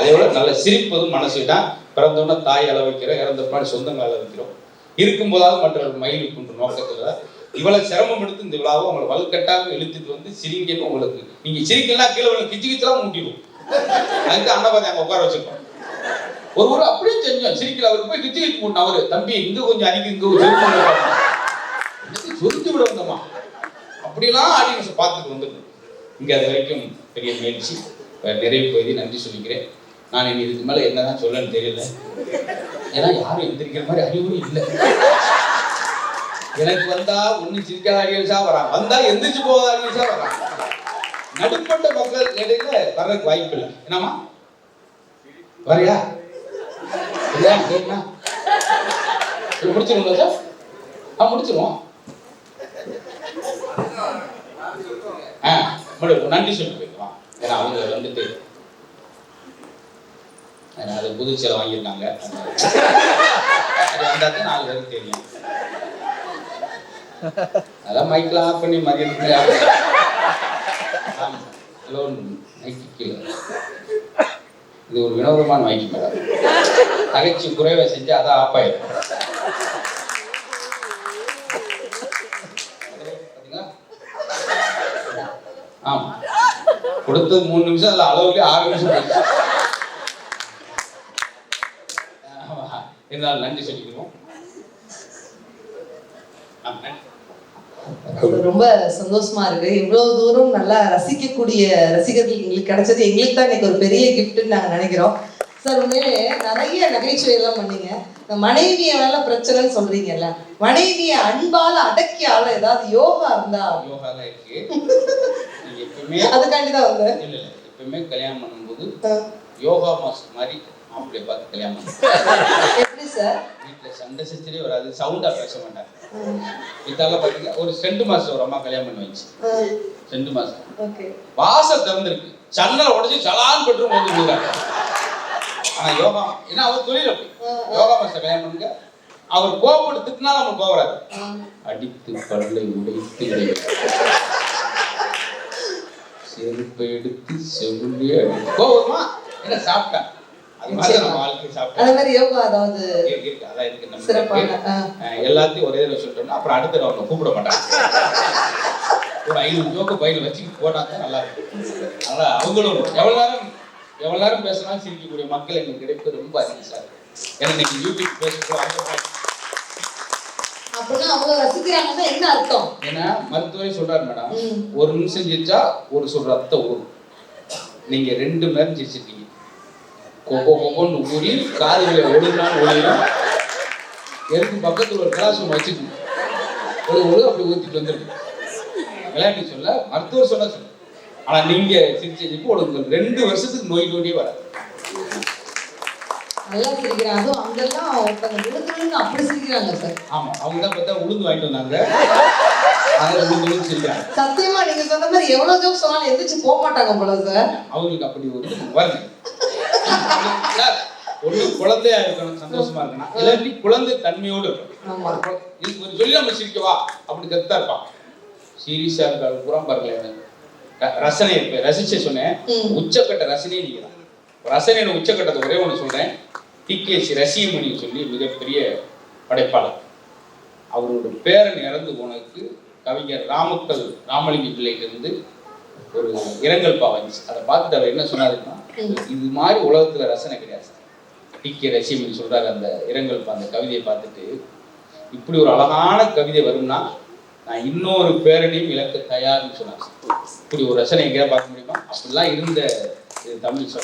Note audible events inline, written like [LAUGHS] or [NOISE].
அதே போல நல்ல சிரிப்பதும் மனசு தான் பிறந்தோன்னே தாய் அளவைக்கிறோம் இறந்த பின்னாடி சொந்தங்கள் அளவிக்கிறோம். இருக்கும்போதாவது மற்றவர்கள் மயிலுக்குன்ற நோக்கத்தில் இவ்வளவு சிரமம் எடுத்து இந்த விழாவை உங்களை வலுக்கட்டாக இழுத்துட்டு வந்து சிரிங்கன்னு உங்களுக்கு நீங்க சிரிக்கலாம் கீழே உள்ள கிச்சு கிச்சலாம் முட்டிடும். அதுக்கு அன்னபாதி அங்க உட்கார வச்சிருக்கோம் ஒரு ஒரு அப்படியே செஞ்சோம் சிரிக்கல அவர் போய் கிச்சு கிச்சு போட்டோம் அவரு தம்பி இங்க கொஞ்சம் அடிக்க இங்க சொரிஞ்சு விட வந்தோமா? அப்படிலாம் ஆடியன்ஸ் பார்த்துட்டு வந்துடும் இங்க அது வரைக்கும் பெரிய முயற்சி. நிறைவு பகுதி நன்றி சொல்லிக்கிறேன். நான் இனி இதுக்கு மேல என்னதான் சொல்லன்னு தெரியல. ஏன்னா யாரும் எந்திரிக்கிற மாதிரி அறிவும் இல்லை. எனக்கு வந்தா ஒண்ணு சிரிக்காத ஆடியன்ஸா வரான் வந்தா எந்திரிச்சு போகாத ஆடியன்ஸா வரான் நடுப்பட்ட மக்கள் இடையில வர்றதுக்கு வாய்ப்பு இல்லை. என்னம்மா? வரையா? இல்லையா கேட்கணா இது முடிச்சிருங்களா சார்? ஆ முடிச்சிருவோம். ஆ நன்றி சொல்லி போயிருக்கலாம் ஏன்னா அவங்க வந்துட்டு அது புது சேலை வாங்கியிருக்காங்க. அது வந்தால் நாலு பேருக்கு தெரியும். அதான் மைக்கில் ஆஃப் பண்ணி மதியம் ஆமாம் ஹலோ மைக்கு கீழே. இது ஒரு வினோதமான மைக்கு மேடம் நகைச்சி குறைவை செஞ்சு அதான் ஆஃப் ஆயிடும் பார்த்தீங்களா ஆமா. கொடுத்தது மூணு நிமிஷம் அதில் அளவுக்கு ஆறு நிமிஷம் போயிடுச்சு ஆமா. இருந்தாலும் நன்றி நன்றி. ரொம்ப சந்தோஷமா இருக்கு. இவ்வளவு தூரம் நல்லா ரசிக்கக்கூடிய ரசிகர்கள் எங்களுக்கு கிடைச்சது. எங்களுக்கு தான் இன்னைக்கு ஒரு பெரிய கிஃப்ட்னு நாங்க நினைக்கிறோம். சார் உண்மையிலே நிறைய நகைச்சுவை எல்லாம் பண்ணீங்க. இந்த மனைவிய மேல பிரச்சனைன்னு சொல்றீங்கல்ல. மனைவிய அன்பால அடக்கி ஆள ஏதாவது யோகா இருந்தா? இருக்கு. அதுக்காண்டி தான் வந்தேன். இல்ல இல்ல. எப்பவுமே கல்யாணம் பண்ணும்போது யோகா மாஸ்டர் மாதிரி மாப்பிள்ளைய பார்த்து கல்யாணம் [LAUGHS] எப்படி சார்? வீட்டில் சண்டை சச்சரே வராது சவுண்டா பேச மாட்டாங்க. இதால பார்த்தீங்கன்னா ஒரு செண்டு மாசம் ஒரு அம்மா கல்யாணம் பண்ணி வச்சு. செண்டு ஓகே. வாசல் திறந்திருக்கு. சன்னலை உடைச்சு சலான் பெட்ரூம் வந்து விடுறாங்க ஆனா யோகா ஏன்னா அவர் தொழில் அப்படி. யோகா மாஸ்டர் கல்யாணம் பண்ணுங்க. அவர் கோபப்பட்டு திட்டினா நம்ம கோவராது அடித்து பல்லை உடைத்து. செருப்பை எடுத்து செவிலே கோவமா என்ன சாப்பிட்டா அது மாதிரி நம்ம வாழ்க்கை சாப்பிட்டா. அந்த மாதிரி யோகா அதாவது இருக்கு. அதான் இருக்கு நம்ம சிறப்பான எல்லாத்தையும் ஒரே தடவை சொல்லிட்டோம்னா அப்புறம் அடுத்த அவங்க கூப்பிட மாட்டாங்க. ஒரு ஐநூறு ஜோக்கு பையில வச்சுக்கிட்டு தான் நல்லா இருக்கும். அதனால அவங்களும் எவ்வளவு நேரம் எவ்வளவு நேரம் பேசினாலும் சிரிக்கக்கூடிய மக்கள் எங்களுக்கு கிடைப்பது ரொம்ப அதிகம் சார். ஏன்னா இன்னைக்கு யூடியூப் என்ன அர்த்தம்? ஏன்னா மருத்துவரே சொல்றாரு மேடம். ஒரு நிமிஷம் சிரிச்சா ஒரு சொல் ரத்தம் ஊறும் நீங்க ரெண்டு மணி நேரம் சிரிச்சிருக்கீங்க கொக்கோ கொக்கோன்னு ஊறி காதுகளை ஒழுங்கான்னு ஒழுங்கும் எதுக்கு பக்கத்துல ஒரு ஒன்று வச்சுக்கணும். ஒரு ஒழு அப்படி ஊத்திட்டு வந்துருக்கு விளையாட்டு சொல்ல மருத்துவர் சொல்ல ஆனா நீங்க சிரிச்ச இப்போ உங்களுக்கு ரெண்டு வருஷத்துக்கு நோய் நோடியே வராது. நல்லா சிரிக்கிறாங்க. அதுவும் அங்கெல்லாம் ஒருத்தங்க விழுந்து விழுந்து அப்படி சிரிக்கிறாங்க சார். ஆமா அவங்க தான் பார்த்தா உளுந்து வாங்கிட்டு வந்தாங்க. அதில் உளுந்து உளுந்து சிரிக்கிறாங்க. சத்தியமா நீங்க சொன்ன மாதிரி எவ்வளவு ஜோக் சொன்னாலும் எந்திரிச்சு போக மாட்டாங்க போல சார். அவங்களுக்கு அப்படி ஒரு பாருங்க சார், ஒண்ணு குழந்தையா இருக்கணும் சந்தோஷமா இருக்கணும். இல்லாட்டி குழந்தை தன்மையோடு இருக்கணும். ஒரு சொல்லி நம்ம சிரிக்கவா அப்படி கத்தா இருப்பான் சீரியஸா இருக்காது புறம் பாருங்களேன் ர- ரசனை இப்ப ரசிச்சு சொன்னேன். உச்சக்கட்ட ரசனையே நீங்க தான். ரசனையோட உச்சக்கட்டத்தை ஒரே ஒன்று சொல்றேன். டிகேசி ரசிகமணி சொல்லி மிகப்பெரிய படைப்பாளர். அவரோட பேரன் இறந்து போனதுக்கு கவிஞர் ராமக்கல் ராமலிங்க பிள்ளைகிட்ட ஒரு இரங்கல் பா வந்துச்சு அதை பார்த்துட்டு அவர் என்ன சொன்னாருன்னா இது மாதிரி உலகத்துல ரசனை கிடையாது. டி கே ரசிமின்னு சொல்றாரு அந்த இரங்கல் அந்த கவிதையை பார்த்துட்டு இப்படி ஒரு அழகான கவிதை வரும்னா நான் இன்னொரு பேரனையும் இழக்க தயார்னு சொன்னாங்க இப்படி ஒரு ரசனை எங்கேயா பார்க்க முடியுமா? அப்படிலாம் இருந்த தமிழ் சொல்